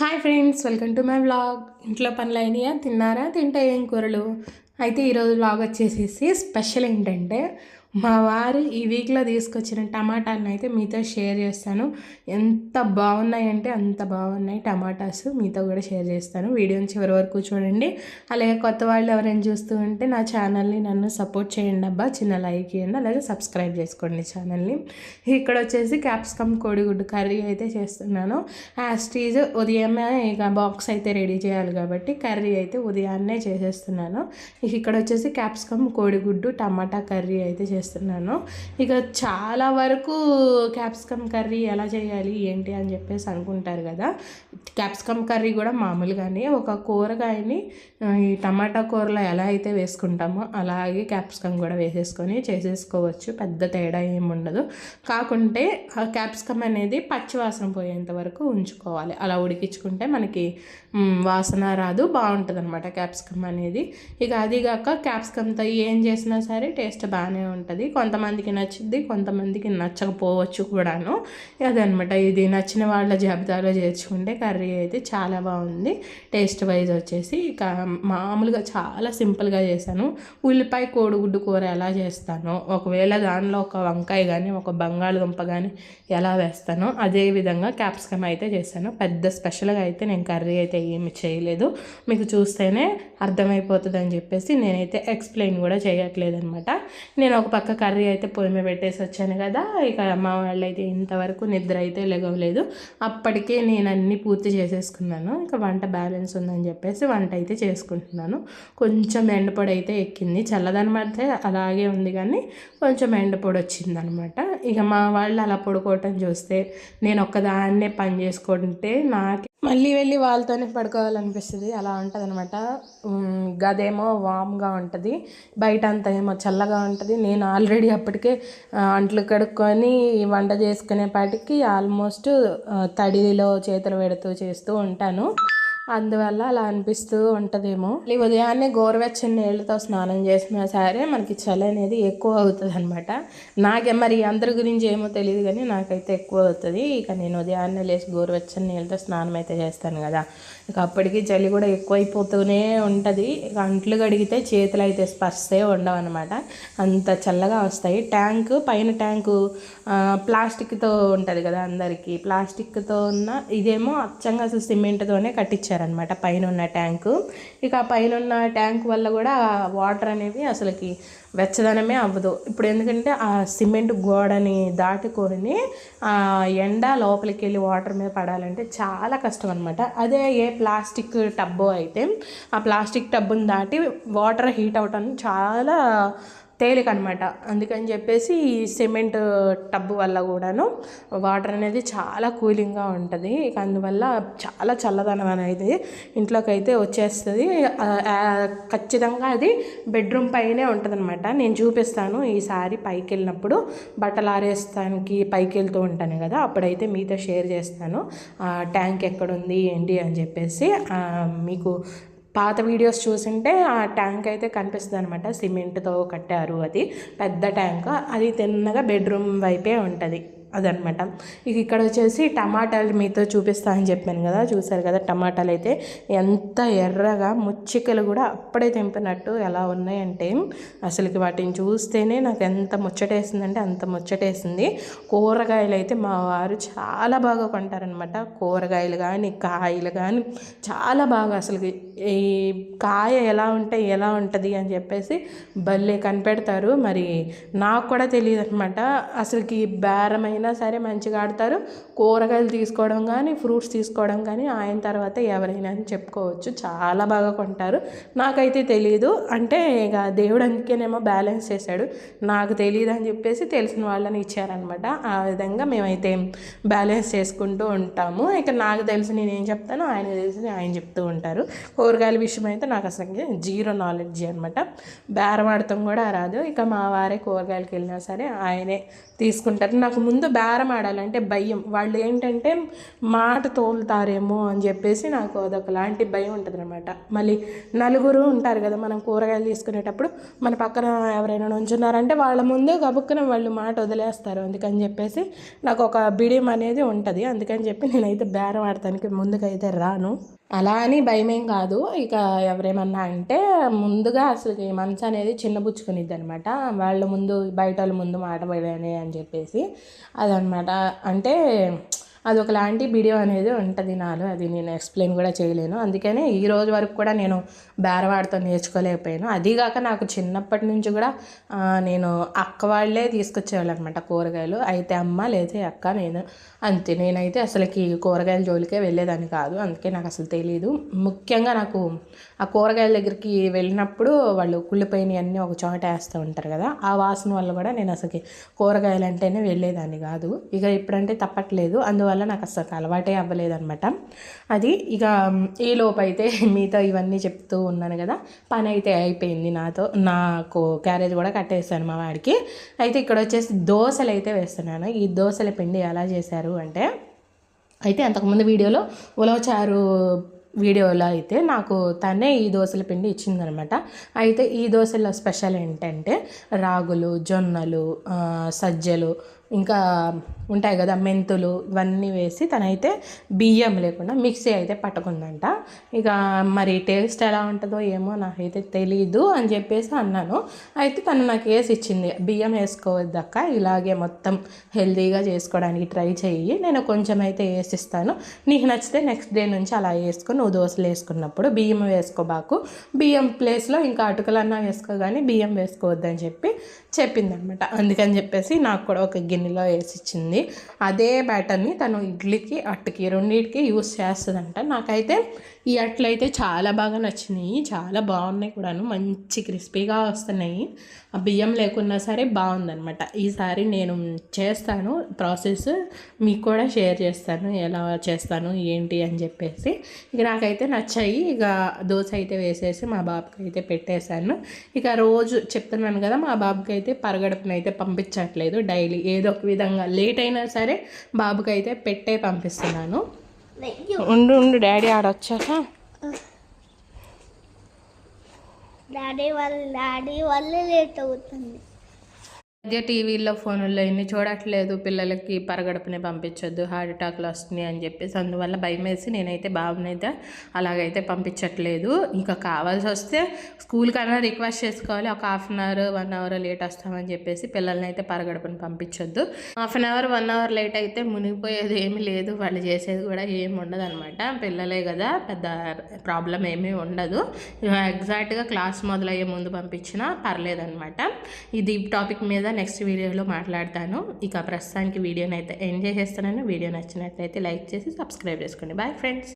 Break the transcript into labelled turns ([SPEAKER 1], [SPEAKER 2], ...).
[SPEAKER 1] Hi friends welcome to my vlog. ఇంట్లో పనులు అయినాయా? తిన్నారా? తింటే ఏం కూరలు? అయితే ఈరోజు వ్లాగ్ వచ్చేసేసి స్పెషల్ ఏంటంటే మా వారు ఈ వీక్లో తీసుకొచ్చిన టమాటాలను అయితే మీతో షేర్ చేస్తాను. ఎంత బాగున్నాయంటే అంత బాగున్నాయి టమాటాస్ మీతో కూడా షేర్ చేస్తాను. వీడియోని చివరి వరకు చూడండి. అలాగే కొత్త వాళ్ళు ఎవరైనా చూస్తూ ఉంటే నా ఛానల్ని నన్ను సపోర్ట్ చేయండి అబ్బా. చిన్న లైక్ ఇవ్వండి. అలాగే సబ్స్క్రైబ్ చేసుకోండి ఛానల్ని. ఇక్కడ వచ్చేసి క్యాప్సికమ్ కోడిగుడ్డు కర్రీ అయితే చేస్తున్నాను. యాస్టీజ్ ఉదయమే ఇక బాక్స్ అయితే రెడీ చేయాలి కాబట్టి కర్రీ అయితే ఉదయాన్నే చేసేస్తున్నాను. ఇక్కడ వచ్చేసి క్యాప్సికమ్ కోడిగుడ్డు టమాటా కర్రీ అయితే చేస్తున్నాను. ఇక చాలా వరకు క్యాప్సికమ్ కర్రీ ఎలా చేయాలి ఏంటి అని చెప్పేసి అనుకుంటారు కదా. క్యాప్సికమ్ కర్రీ కూడా మామూలుగానే ఒక కూరగాయని ఈ టమాటా కూరలో ఎలా అయితే వేసుకుంటామో అలాగే క్యాప్సికమ్ కూడా వేసేసుకొని చేసేసుకోవచ్చు. పెద్ద తేడా ఏమి ఉండదు కాకుంటే ఆ క్యాప్సికమ్ అనేది పచ్చివాసన పోయేంత వరకు ఉంచుకోవాలి. అలా ఉడికించుకుంటే మనకి వాసన రాదు బాగుంటుంది అనమాట క్యాప్సికమ్ అనేది. ఇక అదిగాక క్యాప్సికమ్తో ఏం చేసినా సరే టేస్ట్ బాగానే ఉంటుంది. కొంతమందికి నచ్చిద్ది కొంతమందికి నచ్చకపోవచ్చు కూడాను. అదనమాట ఇది నచ్చిన వాళ్ళ జాబితాలో చేర్చుకుంటే కర్రీ అయితే చాలా బాగుంది. టేస్ట్ వైజ్ వచ్చేసి ఇక మామూలుగా చాలా సింపుల్గా చేశాను. ఉల్లిపాయ కోడిగుడ్డు కూర ఎలా చేస్తానో ఒకవేళ దానిలో ఒక వంకాయ కానీ ఒక బంగాళదుంప కానీ ఎలా వేస్తానో అదే విధంగా క్యాప్సికమ్ అయితే చేశాను. పెద్ద స్పెషల్గా అయితే నేను కర్రీ అయితే ఏమి చేయలేదు. మీకు చూస్తేనే అర్థమైపోతుంది అని చెప్పేసి నేనైతే ఎక్స్ప్లెయిన్ కూడా చేయట్లేదు అనమాట నేను ఒక పక్క కర్రీ అయితే పొయ్యి మీద పెట్టేసి వచ్చాను కదా ఇక మా వాళ్ళు అయితే ఇంతవరకు నిద్ర అయితే లెగవలేదు అప్పటికే నేను అన్నీ పూర్తి చేసేసుకున్నాను. ఇక వంట బ్యాలెన్స్ ఉందని చెప్పేసి వంట అయితే చేసుకుంటున్నాను. కొంచెం ఎండపొడి అయితే ఎక్కింది. చల్లదనమాట అలాగే ఉంది కానీ కొంచెం ఎండపొడి వచ్చిందనమాట. ఇక మా వాళ్ళు అలా పడుకోవటం చూస్తే నేను ఒక్కదాన్నే పని చేసుకుంటే నాకు మళ్ళీ వెళ్ళి వాళ్ళతోనే పడుకోవాలనిపిస్తుంది. అలా ఉంటుంది అనమాట గదేమో వామ్గా ఉంటుంది. బయట అంతా ఏమో చల్లగా ఉంటుంది. నేను ఆల్రెడీ అప్పటికే అంట్లు కడుక్కొని వంట చేసుకునేపాటికి ఆల్మోస్ట్ తడిలో చేతులు పెడుతూ చేస్తూ ఉంటాను. అందువల్ల అలా అనిపిస్తూ ఉంటుందేమో. మళ్ళీ ఉదయాన్నే గోరువెచ్చని నీళ్ళతో స్నానం చేసినా సరే మనకి చలి అనేది ఎక్కువ అవుతుంది అనమాట నాకే మరి అందరి గురించి ఏమో తెలియదు కానీ నాకైతే ఎక్కువ అవుతుంది. ఇక నేను ఉదయాన్నే లేచి గోరువెచ్చని నీళ్ళతో స్నానం అయితే చేస్తాను కదా. ఇక అప్పటికి చలి కూడా ఎక్కువైపోతూనే ఉంటుంది. ఇక అంట్లు కడిగితే చేతులు అయితే స్పర్శే ఉండవు అనమాట అంత చల్లగా వస్తాయి. ట్యాంకు పైన ట్యాంకు ప్లాస్టిక్తో ఉంటుంది కదా అందరికీ. ప్లాస్టిక్తో ఉన్న ఇదేమో అచ్చంగా అసలు సిమెంట్తోనే కట్టించారనమాట పైన ఉన్న ట్యాంకు. ఇక ఆ పైన ఉన్న ట్యాంక్ వల్ల కూడా వాటర్ అనేవి అసలుకి వెచ్చదనమే అవ్వదు. ఇప్పుడు ఎందుకంటే ఆ సిమెంట్ గోడని దాటుకొని ఆ ఎండ లోపలికి వెళ్ళి వాటర్ మీద పడాలంటే చాలా కష్టం అనమాట అదే ఏ ప్లాస్టిక్ టబ్బో అయితే ఆ ప్లాస్టిక్ టబ్బుని దాటి వాటర్ హీట్ అవటం చాలా తేలికనమాట. అందుకని చెప్పేసి ఈ సిమెంట్ టబ్ వల్ల కూడాను వాటర్ అనేది చాలా కూలింగ్గా ఉంటుంది. ఇక అందువల్ల చాలా చల్లదనం అనేది ఇంట్లోకి అయితే వచ్చేస్తుంది ఖచ్చితంగా అది బెడ్రూమ్ పైనే ఉంటుంది అనమాట నేను చూపిస్తాను ఈసారి పైకి వెళ్ళినప్పుడు బట్టలు ఆరేస్తానికి పైకి వెళ్తూ ఉంటాను కదా అప్పుడైతే మీతో షేర్ చేస్తాను. ఆ ట్యాంక్ ఎక్కడుంది ఏంటి అని చెప్పేసి మీకు పాత వీడియోస్ చూసింటే ఆ ట్యాంక్ అయితే కనిపిస్తుంది అనమాట సిమెంట్తో కట్టారు అది. పెద్ద ట్యాంక్. అది తిన్నగా బెడ్రూమ్ వైపే ఉంటుంది. అదనమాట ఇక ఇక్కడ వచ్చేసి టమాటాలు మీతో చూపిస్తా అని చెప్పాను కదా చూసారు కదా టమాటాలు అయితే. ఎంత ఎర్రగా ముచ్చికలు కూడా అప్పుడే తెంపినట్టు ఎలా ఉన్నాయంటే అసలుకి వాటిని చూస్తేనే నాకు ఎంత ముచ్చటేసిందంటే అంత ముచ్చటేసింది. కూరగాయలు అయితే మా వారు చాలా బాగా కొంటారనమాట కూరగాయలు కానీ కాయలు కానీ చాలా బాగా అసలుకి ఈ కాయ ఎలా ఉంటే ఎలా ఉంటుంది అని చెప్పేసి భలే కనిపెడతారు. మరి నాకు కూడా తెలియదు అనమాట అసలుకి అయినా సరే మంచిగా ఆడతారు. కూరగాయలు తీసుకోవడం కానీ ఫ్రూట్స్ తీసుకోవడం కానీ ఆయన తర్వాత ఎవరైనా అని చెప్పుకోవచ్చు. చాలా బాగా కొంటారు. నాకైతే తెలియదు అంటే ఇక దేవుడు అందుకేనేమో బ్యాలెన్స్ చేశాడు. నాకు తెలియదు అని చెప్పేసి తెలిసిన వాళ్ళని ఇచ్చారనమాట. ఆ విధంగా మేమైతే బ్యాలెన్స్ చేసుకుంటూ ఉంటాము. ఇక నాకు తెలిసి నేను ఏం చెప్తానో ఆయన తెలిసి ఆయన చెప్తూ ఉంటారు. కూరగాయల విషయం అయితే నాకు అసలు జీరో నాలెడ్జ్ అనమాట. బేరమాడటం కూడా రాదు. ఇక మా వారే కూరగాయలకి వెళ్ళినా సరే ఆయనే తీసుకుంటారు. నాకు ముందు బేరం ఆడాలంటే భయం. వాళ్ళు ఏంటంటే మాట తోలుతారేమో అని చెప్పేసి నాకు అదొకలాంటి భయం ఉంటుంది అనమాట మళ్ళీ నలుగురు ఉంటారు కదా మనం కూరగాయలు తీసుకునేటప్పుడు మన పక్కన ఎవరైనా ఉంచున్నారంటే వాళ్ళ ముందే గబుక్కున వాళ్ళు మాట వదిలేస్తారు. అందుకని చెప్పేసి నాకు ఒక బిడియం అనేది ఉంటుంది. అందుకని చెప్పి నేనైతే బేరం ఆడటానికి ముందుకైతే రాను. అలా అని భయమేం కాదు. ఇక ఎవరేమన్నా అంటే ముందుగా అసలు ఈ మనసు అనేది చిన్నబుచ్చుకునిద్ది అనమాట వాళ్ళ ముందు బయట వాళ్ళ ముందు మాట పడని అని చెప్పేసి. అదనమాట. అంటే అది ఒకలాంటి వీడియో అనేది ఉంటుంది నాలో అది నేను ఎక్స్ప్లెయిన్ కూడా చేయలేను. అందుకనే ఈ రోజు వరకు కూడా నేను బేరవాడితో నేర్చుకోలేకపోయాను. అదీగాక నాకు చిన్నప్పటి నుంచి కూడా నేను అక్క వాళ్ళే తీసుకొచ్చేవాళ్ళు అనమాట కూరగాయలు. అయితే అమ్మ లేదా అక్క నేను. అంతే నేనైతే అసలుకి కూరగాయల జోలికే వెళ్ళేదాన్ని కాదు. అందుకే నాకు అసలు తెలియదు ముఖ్యంగా నాకు ఆ కూరగాయల దగ్గరికి వెళ్ళినప్పుడు వాళ్ళు కుళ్ళిపోయినవి అన్నీ ఒక చోట వేస్తూ ఉంటారు కదా ఆ వాసన వల్ల కూడా నేను అసలుకి కూరగాయలు అంటేనే వెళ్ళేదాన్ని కాదు. ఇక ఇప్పుడంటే తప్పట్లేదు. అందువల్ల నాకు అసలు అలవాటే అవ్వలేదనమాట అది ఇక ఈ లోపైతే మీతో ఇవన్నీ చెప్తూ ఉన్నాను కదా పని అయితే అయిపోయింది నాతో నాకు క్యారేజ్ కూడా కట్టేస్తాను మా వాడికి. అయితే ఇక్కడ వచ్చేసి దోశలు అయితే వేస్తున్నాను. ఈ దోశల పిండి ఎలా చేశారు అంటే అయితే అంతకుముందు వీడియోలో ఉలవచారు వీడియోలో అయితే నాకు తనే ఈ దోశల పిండి ఇచ్చిందనమాట అయితే ఈ దోశల స్పెషల్ ఏంటంటే రాగులు జొన్నలు సజ్జలు ఇంకా ఉంటాయి కదా మెంతులు ఇవన్నీ వేసి తనైతే బియ్యం లేకుండా మిక్సీ అయితే పట్టుకుందంట. ఇక మరి టేస్ట్ ఎలా ఉంటుందో ఏమో నాకైతే తెలీదు అని చెప్పేసి అన్నాను. అయితే తను నాకు వేసి ఇచ్చింది బియ్యం వేసుకోవద్దక్క ఇలాగే మొత్తం హెల్తీగా చేసుకోవడానికి ట్రై చెయ్యి నేను కొంచెం అయితే వేసిస్తాను నీకు నచ్చితే నెక్స్ట్ డే నుంచి అలా వేసుకుని నువ్వు దోశలు వేసుకున్నప్పుడు బియ్యం వేసుకోబాకు బియ్యం ప్లేస్లో ఇంకా అటుకలన్నా వేసుకో కానీ బియ్యం వేసుకోవద్దని చెప్పి చెప్పిందనమాట. అందుకని చెప్పేసి నాకు కూడా ఒక గిన్నెలో వేసి ఇచ్చింది అదే బ్యాటర్ని తను ఇడ్లీకి అట్టుకి రెండింటికి యూస్ చేస్తుందంట. నాకైతే ఈ అట్లు అయితే చాలా బాగా నచ్చినాయి. చాలా బాగున్నాయి కూడాను. మంచి క్రిస్పీగా వస్తున్నాయి. ఆ బియ్యం లేకున్నా సరే బాగుందనమాట ఈసారి నేను చేస్తాను. ప్రాసెస్ మీకు కూడా షేర్ చేస్తాను. ఎలా చేస్తాను ఏంటి అని చెప్పేసి. ఇక నాకైతే నచ్చాయి. ఇక దోశ అయితే వేసేసి మా బాబుకి అయితే పెట్టేశాను. ఇక రోజు చెప్తున్నాను కదా మా బాబుకి అయితే పరగడుపునైతే పంపించట్లేదు. డైలీ ఏదో ఒక విధంగా లేట్ అయినా సరే బాబుకి అయితే పెట్టే పంపిస్తున్నాను. ఉండు ఉండు డాడీ ఆడొచ్చాక
[SPEAKER 2] డాడీ వాళ్ళ డాడీ వల్ల లేట్ అవుతుంది.
[SPEAKER 1] మధ్య టీవీల్లో ఫోన్లో ఎన్ని చూడట్లేదు పిల్లలకి పరగడుపునే పంపించొద్దు హార్ట్ అటాక్లు వస్తున్నాయి అని చెప్పేసి అందువల్ల భయం వేసి నేనైతే బాబునైతే అలాగైతే పంపించట్లేదు. ఇంకా కావాల్సి వస్తే స్కూల్ కన్నా రిక్వెస్ట్ చేసుకోవాలి. ఒక half an hour one hour late వస్తామని చెప్పేసి పిల్లల్ని అయితే పరగడుపుని పంపించొద్దు. Half an hour one hour late అయితే మునిగిపోయేది ఏమీ లేదు. వాళ్ళు చేసేది కూడా ఏమి ఉండదు అనమాట పిల్లలే కదా పెద్ద ప్రాబ్లం ఏమీ ఉండదు. ఎగ్జాక్ట్గా క్లాస్ మొదలయ్యే ముందు పంపించినా పర్లేదనమాట ఇది టాపిక్ మీద మీద నెక్స్ట్ వీడియోలో మాట్లాడతాను. ఇక ప్రస్తుతానికి వీడియోని అయితే ఎంజాయ్ చేస్తున్నాను వీడియో నచ్చినట్లయితే లైక్ చేసి సబ్స్క్రైబ్ చేసుకోండి. Bye friends